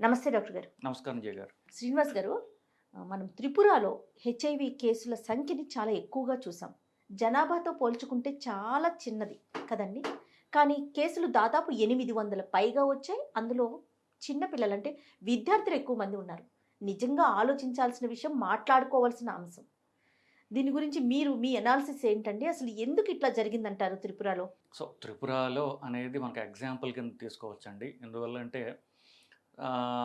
నమస్తే డాక్టర్ గారు. నమస్కారం జయ గారు. శ్రీనివాస్ గారు మనం త్రిపురలో హెచ్ఐవి కేసుల సంఖ్యని చాలా ఎక్కువగా చూసాం. జనాభాతో పోల్చుకుంటే చాలా చిన్నది కదండి. కానీ కేసులు దాదాపు ఎనిమిది వందల పైగా వచ్చాయి. అందులో చిన్న పిల్లలంటే విద్యార్థులు ఎక్కువ మంది ఉన్నారు. నిజంగా ఆలోచించాల్సిన విషయం మాట్లాడుకోవాల్సిన అంశం. దీని గురించి మీరు మీ అనాలిసిస్ ఏంటండి? అసలు ఎందుకు ఇట్లా జరిగిందంటారు త్రిపురలో? సో త్రిపురలో అనేది మనకి ఎగ్జాంపుల్ కింద తీసుకోవచ్చండి. ఎందువల్ల అంటే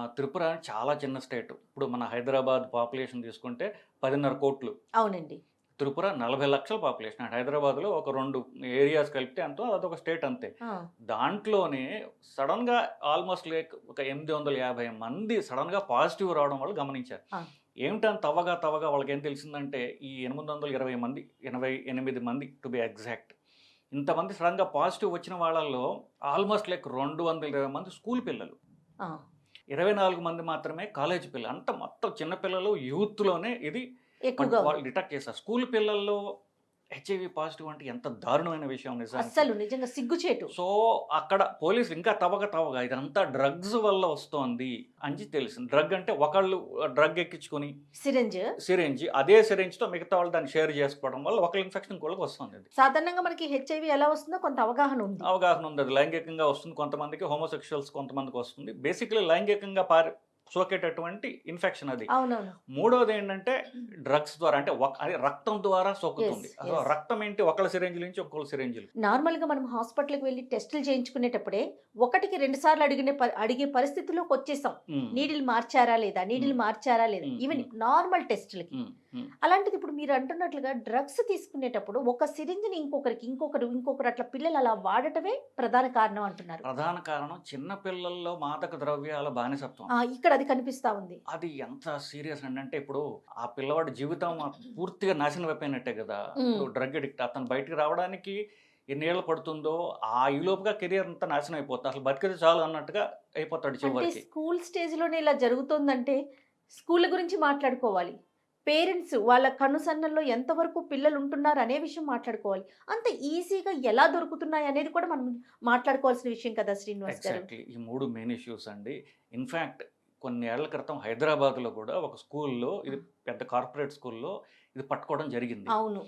త్రిపుర చాలా చిన్న స్టేట్. ఇప్పుడు మన హైదరాబాద్ పాపులేషన్ తీసుకుంటే పదిన్నర కోట్లు. అవునండి. త్రిపుర నలభై లక్షల పాపులేషన్. అండ్ హైదరాబాద్లో ఒక రెండు ఏరియాస్ కలిపితే అంతో అదొక స్టేట్ అంతే. దాంట్లోనే సడన్గా ఆల్మోస్ట్ లైక్ ఒక ఎనిమిది వందల యాభై మంది సడన్గా పాజిటివ్ రావడం వల్ల గమనించారు. ఏమిటని తవ్వగా తవ్వగా వాళ్ళకి ఏం తెలిసిందంటే ఈ ఎనిమిది వందల ఇరవై మంది ఎనభై ఎనిమిది మంది టు బి ఎగ్జాక్ట్ ఇంతమంది సడన్గా పాజిటివ్ వచ్చిన వాళ్ళల్లో ఆల్మోస్ట్ లైక్ రెండు వందల ఇరవై మంది స్కూల్ పిల్లలు. ఇరవై నాలుగు మంది మాత్రమే కాలేజ్ పిల్లలు అంత మొత్తం చిన్న పిల్లలు యూత్లోనే ఇది ఎక్కువగా వాళ్ళు డిటెక్ట్ చేస్తారు స్కూల్ పిల్లల్లో హెచ్ఐవి పాజిటివ్ అంటే ఎంత దారుణమైన విషయం అస్సలు నిజంగా సిగ్గుచేటు. సో అక్కడ పోలీసులు ఇంకా తవ్వక తవ్వగా ఇదంతా డ్రగ్స్ వల్ల వస్తోంది అని తెలిసింది. డ్రగ్ అంటే ఒకళ్ళు డ్రగ్ ఎక్కించుకొని సిరంజ్. సిరేంజ్ అదే సిరేంజ్తో మిగతా వాళ్ళు దాన్ని షేర్ చేసుకోవడం వల్ల ఒకళ్ళ ఇన్ఫెక్షన్ ఇంకోళ్ళకి వస్తుంది సాధారణంగా మనకి హెచ్ఐవి ఎలా వస్తుందో కొంత అవగాహన ఉంది. అవగాహన ఉంది అది. లైంగికంగా వస్తుంది కొంతమందికి హోమోసెక్షువల్స్ కొంతమందికి వస్తుంది. బేసిక్లీ లైంగికంగా పారి సోకేటటువంటి ఇన్ఫెక్షన్ అది. మూడోది ఏంటంటే డ్రగ్స్ ద్వారా అంటే అది రక్తం ద్వారా సోకుతుంది. అసలు. రక్తం ఏంటి? ఒకళ్ళ సిరేంజ్ నుంచి ఒకళ్ళ సిరేంజ్లు నార్మల్గా మనం హాస్పిటల్కి వెళ్ళి టెస్టులు చేయించుకునేటప్పుడే ఒకటికి రెండు సార్లు అడిగిన అడిగే పరిస్థితిలోకి వచ్చేసాం. నీడిల్ మార్చారా లేదా? నీడిల్. మార్చారా లేదా? ఈవెన్. నార్మల్ టెస్టులకి. అలాంటిది ఇప్పుడు మీరు అంటున్నట్లుగా డ్రగ్స్ తీసుకునేటప్పుడు ఒక సిరింజ్ని ఇంకొకరికి ఇంకొకరు ఇంకొకరు అట్లా పిల్లలు అలా వాడటమే ప్రధాన కారణం అంటున్నారు. ప్రధాన కారణం చిన్న పిల్లల్లో మాదక ద్రవ్యాల బానిసత్వం. ఇక్కడ అది కనిపిస్తా ఉంది. అది ఎంత సీరియస్ అండి అంటే ఇప్పుడు ఆ పిల్లవాడి జీవితం పూర్తిగా నాశనం అయిపోయినట్టే కదా. డ్రగ్ అడిక్ట్ అతను బయటికి రావడానికి ఎన్నేళ్ళు పడుతుందో ఆ ఈలోపుగా కెరియర్ అంతా నాశనం అయిపోతుంది. అసలు బతికితే చాలు అన్నట్టుగా అయిపోతాడు చివరికి. స్కూల్ స్టేజ్లోనే ఇలా జరుగుతోందంటే స్కూల్ గురించి మాట్లాడుకోవాలి. పేరెంట్స్ వాళ్ళ కనుసన్నల్లో ఎంతవరకు పిల్లలు ఉంటున్నారు అనే విషయం మాట్లాడుకోవాలి. అంత ఈజీగా ఎలా దొరుకుతున్నాయి అనేది కూడా మనం మాట్లాడుకోవాల్సిన విషయం కదా శ్రీనివాస్ గారు. ఈ మూడు మెయిన్ ఇష్యూస్ అండి. ఇన్ఫ్యాక్ట్ కొన్ని ఏళ్ళ క్రితం హైదరాబాద్లో కూడా ఒక స్కూల్లో ఇది పెద్ద కార్పొరేట్ స్కూల్లో ఇది పట్టుకోవడం జరిగింది. అవును.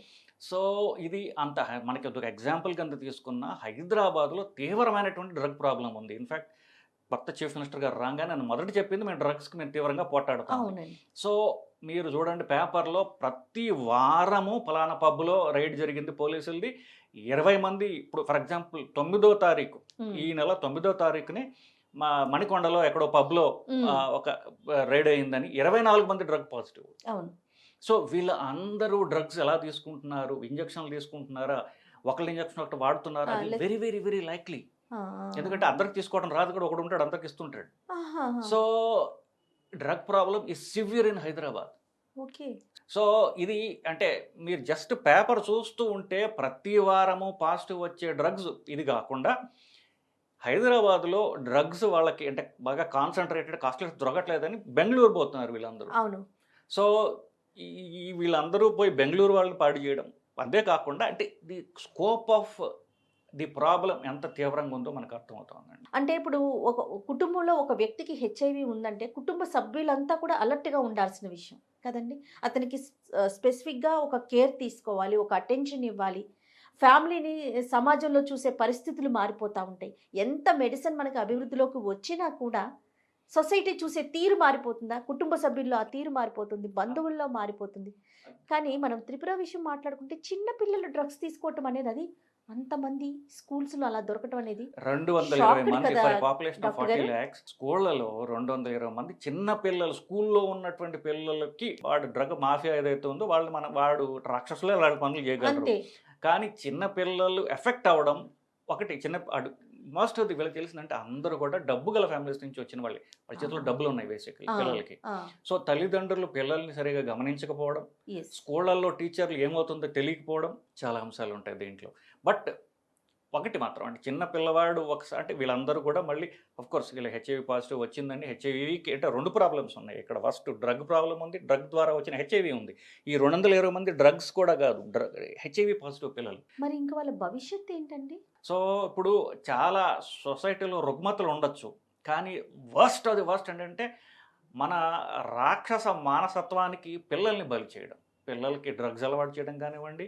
సో ఇది అంత మనకి ఒక ఎగ్జాంపుల్ కింద తీసుకున్న హైదరాబాద్లో తీవ్రమైనటువంటి డ్రగ్ ప్రాబ్లం ఉంది. ఇన్ఫ్యాక్ట్ కొత్త చీఫ్ మినిస్టర్ గారు రాగానే నన్ను మొదటి చెప్పింది మేము డ్రగ్స్కి మేము తీవ్రంగా అవునండి. సో మీరు చూడండి పేపర్లో ప్రతి వారము ఫలానా పబ్లో రైడ్ జరిగింది పోలీసులది. ఇరవై మంది ఇప్పుడు ఫర్ ఎగ్జాంపుల్ తొమ్మిదో తారీఖు ఈ నెల తొమ్మిదో తారీఖుని మా మణికొండలో ఎక్కడో పబ్లో ఒక రైడ్ అయిందని ఇరవై నాలుగు మంది డ్రగ్ పాజిటివ్. అవును. సో వీళ్ళ అందరూ డ్రగ్స్ ఎలా తీసుకుంటున్నారు? ఇంజక్షన్లు తీసుకుంటున్నారా? ఒకళ్ళు ఇంజక్షన్ ఒకటి వాడుతున్నారా. Very very very likely. ఎందుకంటే అందరికి తీసుకోవడం రాదు కూడా ఒకడు ఉంటాడు అందరికి ఇస్తుంటాడు. So drug problem is severe in Hyderabad. Okay. So ఇది అంటే మీరు జస్ట్ పేపర్ చూస్తూ ఉంటే ప్రతి వారము పాజిటివ్ వచ్చే డ్రగ్స్ ఇది కాకుండా హైదరాబాద్లో డ్రగ్స్ వాళ్ళకి అంటే బాగా కాన్సన్ట్రేటెడ్ కాస్ట్లీ దొరకట్లేదని బెంగళూరు పోతున్నారు వీళ్ళందరూ. అవును. సో ఈ వీళ్ళందరూ పోయి బెంగళూరు వాళ్ళని పాడు చేయడం. అదే కాకుండా అంటే the scope of the problem ఎంత తీవ్రంగా ఉందో మనకు అర్థమవుతుందండి. అంటే ఇప్పుడు ఒక కుటుంబంలో ఒక వ్యక్తికి హెచ్ఐవి ఉందంటే కుటుంబ సభ్యులంతా కూడా అలర్ట్గా ఉండాల్సిన విషయం కదండి. అతనికి స్పెసిఫిక్గా ఒక కేర్ తీసుకోవాలి ఒక అటెన్షన్ ఇవ్వాలి. ఫ్యామిలీని సమాజంలో చూసే పరిస్థితులు మారిపోతూ ఉంటాయి. ఎంత మెడిసిన్ మనకి అభివృద్ధిలోకి వచ్చినా కూడా సొసైటీ చూసే తీరు మారిపోతుందా? కుటుంబ సభ్యుల్లో ఆ తీరు మారిపోతుంది బంధువుల్లో మారిపోతుంది. కానీ మనం త్రిపుర విషయం మాట్లాడుకుంటే చిన్న పిల్లలు డ్రగ్స్ తీసుకోవటం అనేది అది అంతమంది స్కూల్స్లో అలా దొరకటం అనేది రెండు వందల ఇరవై మంది పాపులేషన్ ఫార్టీ? ల్యాక్స్ స్కూళ్ళలో రెండు వందల ఇరవై మంది చిన్న పిల్లలు స్కూల్లో ఉన్నటువంటి పిల్లలకి వాడు డ్రగ్ మాఫియా ఏదైతే ఉందో వాళ్ళు మన వాడు రాక్షసులే వాళ్ళ పనులు చేయగలరు కానీ చిన్న పిల్లలు ఎఫెక్ట్ అవ్వడం ఒకటి చిన్న మోస్ట్ ఆఫ్ ది వీళ్ళకి తెలిసిందంటే అందరూ కూడా డబ్బు గల ఫ్యామిలీస్ నుంచి వచ్చిన వాళ్ళే. వాళ్ళ చేతిలో. డబ్బులు ఉన్నాయి బేసిక్లీ పిల్లలకి. సో తల్లిదండ్రులు పిల్లల్ని సరిగా గమనించకపోవడం. స్కూళ్ళల్లో టీచర్లు ఏమవుతుందో తెలియకపోవడం చాలా అంశాలు ఉంటాయి దీంట్లో. బట్ ఒకటి మాత్రం అంటే చిన్న పిల్లవాడు ఒకసారి అంటే వీళ్ళందరూ కూడా మళ్ళీ అఫ్ కోర్స్ వీళ్ళ హెచ్ఐవి పాజిటివ్ వచ్చిందండి. హెచ్ఐవికి అంటే రెండు ప్రాబ్లమ్స్ ఉన్నాయి. ఇక్కడ ఫస్ట్ డ్రగ్ ప్రాబ్లం ఉంది డ్రగ్ ద్వారా వచ్చిన హెచ్ఐవి ఉంది. ఈ రెండు వందల ఇరవై మంది డ్రగ్స్ కూడా కాదు డ్రగ్ హెచ్ఐవి పాజిటివ్ పిల్లలు. మరి ఇంకా వాళ్ళ భవిష్యత్తు ఏంటండి? సో ఇప్పుడు చాలా సొసైటీలో రుగ్మతలు ఉండొచ్చు. కానీ వర్స్ట్ అది వర్స్ట్ ఏంటంటే మన రాక్షస మానసత్వానికి పిల్లల్ని బలి చేయడం. పిల్లలకి డ్రగ్స్ అలవాటు చేయడం కానివ్వండి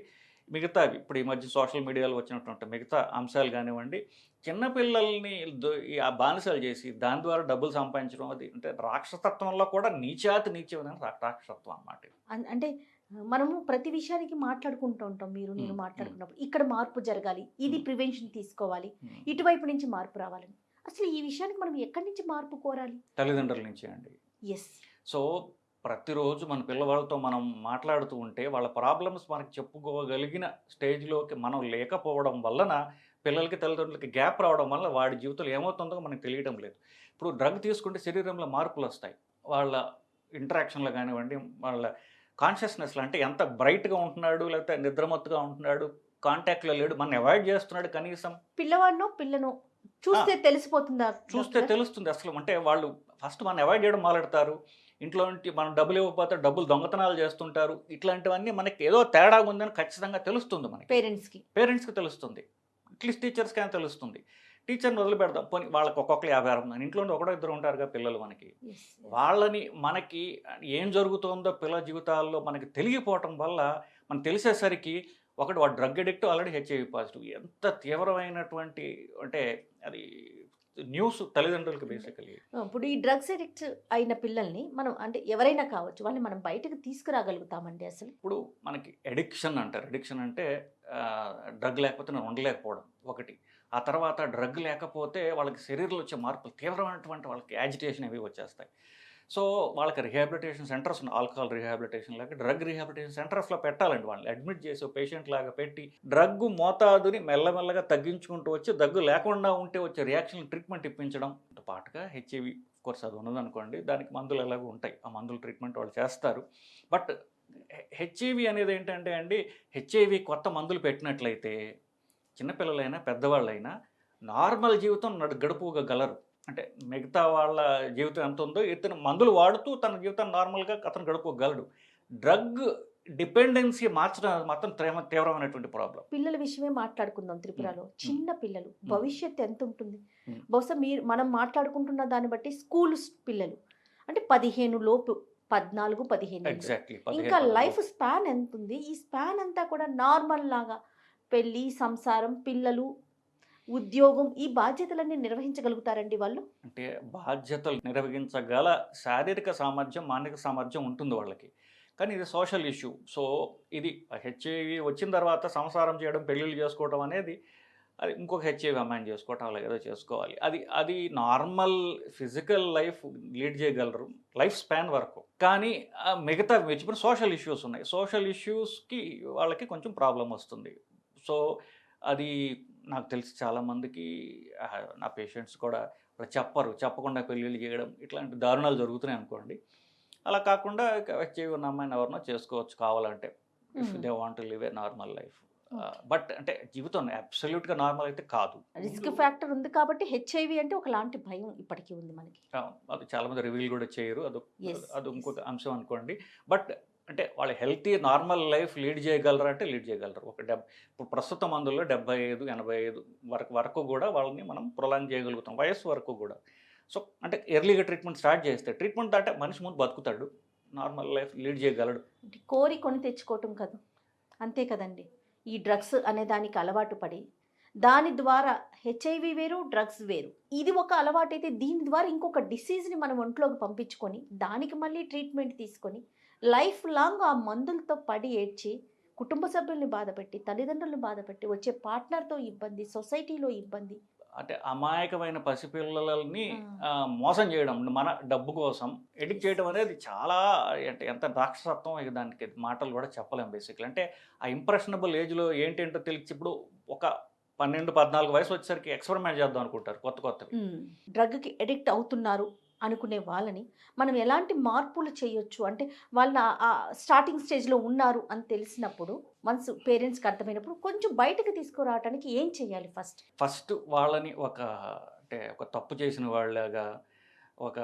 మిగతావి ఇప్పుడు ఈ మధ్య సోషల్ మీడియాలో వచ్చినటువంటి మిగతా అంశాలు కానివ్వండి చిన్నపిల్లల్ని ఆ బానిసలు చేసి దాని ద్వారా డబ్బులు సంపాదించడం అది అంటే రాక్షసత్వంలో కూడా నీచాతి నీచమైన రాక్షసత్వం అన్నమాట అన్- అంటే మనము ప్రతి విషయానికి మాట్లాడుకుంటూ ఉంటాం మీరు నేను. మాట్లాడుకున్నప్పుడు. ఇక్కడ మార్పు జరగాలి ఇది. ప్రివెన్షన్ తీసుకోవాలి ఇటువైపు నుంచి మార్పు రావాలని. అసలు ఈ విషయానికి మనం ఎక్కడి నుంచి మార్పు కోరాలి? తల్లిదండ్రుల నుంచి అండి. ఎస్. సో ప్రతిరోజు మన పిల్లవాళ్ళతో మనం మాట్లాడుతూ ఉంటే వాళ్ళ ప్రాబ్లమ్స్ మనకి చెప్పుకోగలిగిన స్టేజ్లోకి మనం లేకపోవడం వలన పిల్లలకి తల్లిదండ్రులకి గ్యాప్ రావడం వల్ల వాడి జీవితంలో ఏమవుతుందో మనకు తెలియడం లేదు. ఇప్పుడు డ్రగ్ తీసుకుంటే శరీరంలో మార్పులు వస్తాయి. వాళ్ళ ఇంటరాక్షన్లో కానివ్వండి వాళ్ళ కాన్షియస్నెస్లో అంటే ఎంత బ్రైట్గా ఉంటున్నాడు లేకపోతే నిద్రమత్తుగా ఉంటున్నాడు కాంటాక్ట్లో లేడు మనం అవాయిడ్ చేస్తున్నాడు కనీసం. పిల్లవాడినో పిల్లను చూస్తే తెలిసిపోతుందా చూస్తే? తెలుస్తుంది అసలు. అంటే వాళ్ళు ఫస్ట్ మనం అవాయిడ్ చేయడం మొదలెడతారు ఇంట్లో నుంచి మనం డబ్బులు ఇవ్వకపోతే డబ్బులు దొంగతనాలు చేస్తుంటారు. ఇట్లాంటివన్నీ మనకి ఏదో తేడా ఉందని ఖచ్చితంగా తెలుస్తుంది మనకి. పేరెంట్స్కి పేరెంట్స్కి తెలుస్తుంది. అట్లీస్ట్ టీచర్స్కి అయినా తెలుస్తుంది. టీచర్ని వదిలిపెడదాం. పోనీ వాళ్ళకి ఒక్కొక్కరు యాభై అరవై మంది. ఇంట్లో ఒకడో ఇద్దరు ఉంటారుగా పిల్లలు మనకి. వాళ్ళని మనకి ఏం జరుగుతుందో పిల్లల జీవితాల్లో మనకి తెలియపోవటం వల్ల మనకు తెలిసేసరికి ఒకటి వాడు drug addict already HIV positive. ఎంత తీవ్రమైనటువంటి అంటే అది న్యూస్ తల్లిదండ్రులకి బేసికలీ. ఇప్పుడు ఈ డ్రగ్స్ అడిక్ట్ అయిన పిల్లల్ని మనం అంటే ఎవరైనా కావచ్చు వాళ్ళని మనం బయటకు తీసుకురాగలుగుతామండి అసలు? ఇప్పుడు మనకి ఎడిక్షన్ అంటారు. ఎడిక్షన్ అంటే డ్రగ్ లేకపోతే నేను ఉండలేకపోవడం ఒకటి. ఆ తర్వాత డ్రగ్ లేకపోతే వాళ్ళకి శరీరంలో వచ్చే మార్పులు తీవ్రమైనటువంటి వాళ్ళకి యాజిటేషన్ అవి వచ్చేస్తాయి. సో వాళ్ళకి రిహాబిలిటేషన్ సెంటర్స్ ఉన్నాయి. ఆల్కహాల్ రిహాబిలిటేషన్ లాగా డ్రగ్ రిహాబిలిటేషన్ సెంటర్స్లో పెట్టాలండి వాళ్ళని. అడ్మిట్ చేసి పేషెంట్ లాగా పెట్టి డ్రగ్ మోతాదుని మెల్లమెల్లగా తగ్గించుకుంటూ వచ్చి దగ్గు లేకుండా ఉంటే వచ్చే రియాక్షన్ ట్రీట్మెంట్ ఇప్పించడం. పాటుగా హెచ్ఐవి కోర్స్ అది ఉన్నదనుకోండి. దానికి మందులు ఎలాగో ఉంటాయి. ఆ మందులు ట్రీట్మెంట్ వాళ్ళు చేస్తారు. బట్ హెచ్ఐవి అనేది ఏంటంటే అండి హెచ్ఐవి కొత్త మందులు పెట్టినట్లయితే చిన్నపిల్లలైనా పెద్దవాళ్ళైనా నార్మల్ జీవితం నడు గడుపుగలరు అంటే మిగతా వాళ్ళ జీవితం ఎంత ఉందో ఇతను మందులు వాడుతూ తన జీవితం నార్మల్గా అతను గడుపుకోగలడు. డ్రగ్ డిపెండెన్సీ మార్చడం మాత్రం తీవ్ర- తీవ్రమైనటువంటి ప్రాబ్లం పిల్లల విషయమే మాట్లాడుకుందాం త్రిపురలో. చిన్న పిల్లలు భవిష్యత్తు ఎంత ఉంటుంది. బహుశా మీరు మనం మాట్లాడుకుంటున్న దాన్ని బట్టి స్కూల్ పిల్లలు అంటే పదిహేను లోపు పద్నాలుగు పదిహేను ఇంకా లైఫ్ స్పాన్ ఎంత ఉంది ఈ స్పాన్ అంతా కూడా నార్మల్ లాగా పెళ్ళి సంసారం పిల్లలు ఉద్యోగం ఈ బాధ్యతలన్నీ నిర్వహించగలుగుతారండి వాళ్ళు? అంటే బాధ్యతలు నిర్వహించగల శారీరక సామర్థ్యం మానసిక సామర్థ్యం ఉంటుంది వాళ్ళకి. కానీ ఇది సోషల్ ఇష్యూ. సో ఇది హెచ్ఐవి వచ్చిన తర్వాత సంసారం చేయడం పెళ్ళిళ్ళు చేసుకోవడం అనేది అది ఇంకొక హెచ్ఐవి అమ్మాయిని చేసుకోవటం అలా ఏదో చేసుకోవాలి. అది అది నార్మల్ ఫిజికల్ లైఫ్ లీడ్ చేయగలరు. లైఫ్ స్పాన్ వరకు. కానీ మిగతా ఇప్పుడు సోషల్ ఇష్యూస్ ఉన్నాయి. సోషల్ ఇష్యూస్కి వాళ్ళకి కొంచెం ప్రాబ్లం వస్తుంది. సో అది నాకు తెలిసి చాలామందికి నా పేషెంట్స్ కూడా వాళ్ళు చెప్పరు. చెప్పకుండా పెళ్ళిళ్ళు చేయడం ఇట్లాంటి దారుణాలు జరుగుతున్నాయి అనుకోండి. అలా కాకుండా హెచ్ఐవి ఉన్న అమ్మాయిని ఎవరినో చేసుకోవచ్చు కావాలంటే. If. They want live a normal life but అంటే జీవితం అబ్సల్యూట్గా నార్మల్ అయితే కాదు. రిస్క్ ఫ్యాక్టర్ ఉంది కాబట్టి హెచ్ఐవి అంటే ఒకలాంటి భయం ఇప్పటికీ ఉంది మనకి. అది చాలా మంది రివీల్ కూడా చేయరు. అది అది. ఇంకొక అంశం అనుకోండి. బట్ అంటే వాళ్ళు హెల్తీ నార్మల్ లైఫ్ లీడ్ చేయగలరు అంటే లీడ్ చేయగలరు. ఒక డెబ్ ఇప్పుడు ప్రస్తుతం అందులో డెబ్బై ఐదు ఎనభై ఐదు వరకు వరకు కూడా వాళ్ళని మనం ప్రొలాంగ్ చేయగలుగుతాం. వయస్సు వరకు కూడా. సో అంటే ఎర్లీగా ట్రీట్మెంట్ స్టార్ట్ చేస్తే ట్రీట్మెంట్ దాటే మనిషి ముందు బతుకుతాడు. నార్మల్ లైఫ్ లీడ్ చేయగలడు. కోరి కొని తెచ్చుకోవటం కదా. అంతే కదండి. ఈ డ్రగ్స్ అనే దానికి అలవాటు పడి దాని ద్వారా హెచ్ఐవి వేరు డ్రగ్స్ వేరు. ఇది ఒక అలవాటు అయితే దీని ద్వారా ఇంకొక డిసీజ్ని మనం ఒంట్లోకి పంపించుకొని దానికి మళ్ళీ ట్రీట్మెంట్ తీసుకొని లైఫ్ లాంగ్ ఆ మందులతో పడి ఏడ్చి కుటుంబ సభ్యుల్ని బాధపెట్టి తల్లిదండ్రులను బాధపెట్టి వచ్చే పార్ట్నర్తో ఇబ్బంది సొసైటీలో ఇబ్బంది. అంటే అమాయకమైన పసిపిల్లలని మోసం చేయడం మన డబ్బు కోసం ఎడిక్ట్ చేయడం అనేది చాలా అంటే ఎంత రాక్షసత్వం ఇక దానికి మాటలు కూడా చెప్పలేం బేసిక్లీ అంటే ఆ ఇంప్రెషనబుల్ ఏజ్లో ఏంటేంటో తెలిసి ఇప్పుడు ఒక పన్నెండు పద్నాలుగు వయసు వచ్చేసరికి ఎక్స్పెరిమెంట్ చేద్దాం అనుకుంటారు కొత్త కొత్తవి. డ్రగ్కి అడిక్ట్ అవుతున్నారు. అనుకునే వాళ్ళని మనం ఎలాంటి మార్పులు చేయొచ్చు? అంటే వాళ్ళ స్టార్టింగ్ స్టేజ్లో ఉన్నారు అని తెలిసినప్పుడు మనసు పేరెంట్స్కి అర్థమైనప్పుడు కొంచెం బయటకు తీసుకురావడానికి ఏం చేయాలి ఫస్ట్? ఫస్ట్ వాళ్ళని ఒక అంటే ఒక తప్పు చేసిన వాళ్ళగా ఒక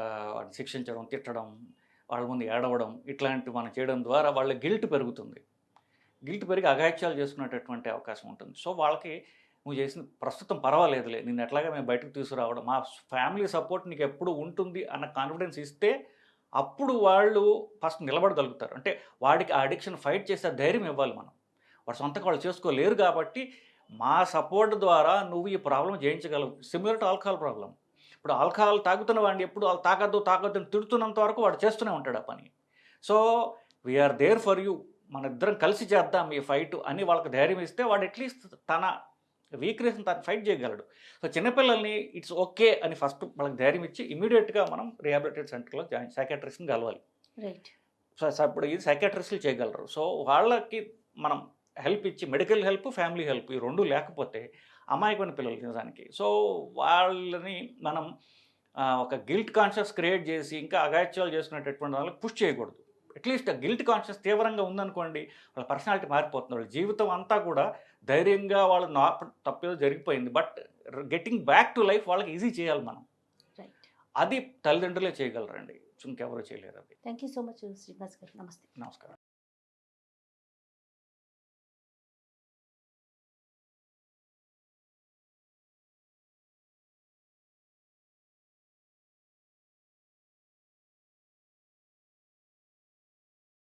శిక్షించడం తిట్టడం వాళ్ళ ముందు ఏడవడం ఇట్లాంటివి మనం చేయడం ద్వారా వాళ్ళ గిల్ట్ పెరుగుతుంది. గిల్ట్ పెరిగి అగాయిత్యాలు చేసుకునేటటువంటి అవకాశం ఉంటుంది. సో వాళ్ళకి నువ్వు చేసిన ప్రస్తుతం పర్వాలేదులే నిన్ను ఎట్లాగా మేము బయటకు తీసుకురావడం మా ఫ్యామిలీ సపోర్ట్ నీకు ఎప్పుడు ఉంటుంది అన్న కాన్ఫిడెన్స్ ఇస్తే అప్పుడు వాళ్ళు ఫస్ట్ నిలబడగలుగుతారు. అంటే వాడికి ఆ అడిక్షన్ ఫైట్ చేసే ధైర్యం ఇవ్వాలి మనం. వాడు సొంతంగా వాళ్ళు చేసుకోలేరు కాబట్టి మా సపోర్ట్ ద్వారా నువ్వు ఈ ప్రాబ్లం జయించగలవు. సిమిలర్ టు ఆల్కహాల్ ప్రాబ్లం ఇప్పుడు ఆల్కహాల్ తాగుతున్న వాడిని ఎప్పుడు వాళ్ళు తాగద్దు తాగద్దు అని తిడుతున్నంత వరకు వాడు చేస్తూనే ఉంటాడు ఆ పని. So we're there for you మన ఇద్దరం కలిసి చేద్దాం ఈ ఫైట్ అని వాళ్ళకి ధైర్యం ఇస్తే వాడు అట్లీస్ట్ తన వీక్నెస్ని తను ఫైట్ చేయగలడు. సో చిన్నపిల్లల్ని ఇట్స్ ఓకే అని ఫస్ట్ వాళ్ళకి ధైర్యం ఇచ్చి ఇమీడియట్గా మనం రిహాబిలిటేట్ సెంటర్లో జాయిన్ సైకాట్రిస్ట్ని కలవాలి. రైట్ సో అప్పుడు ఇది సైకాట్రిస్టులు చేయగలరు. సో వాళ్ళకి మనం హెల్ప్ ఇచ్చి మెడికల్ హెల్ప్ ఫ్యామిలీ హెల్ప్ ఈ రెండు లేకపోతే అమాయకమైన పిల్లలు నిజానికి సో వాళ్ళని మనం ఒక గిల్ట్ కాన్షియస్ క్రియేట్ చేసి ఇంకా అగాత్యాలు చేసుకునేటటువంటి వాళ్ళకి పుష్ చేయకూడదు. అట్లీస్ట్ ఆ గిల్ట్ కాన్షియస్ తీవ్రంగా ఉందనుకోండి వాళ్ళ పర్సనాలిటీ మారిపోతుంది వాళ్ళ జీవితం అంతా కూడా ధైర్యంగా వాళ్ళు నా తప్పేదో జరిగిపోయింది. But getting back to life వాళ్ళకి ఈజీ చేయాలి మనం. అది తల్లిదండ్రులే చేయగలరండి. ఇంకెవరూ చేయలేరు అది. Thank you so much Srinivas గారు. నమస్తే. నమస్కారం.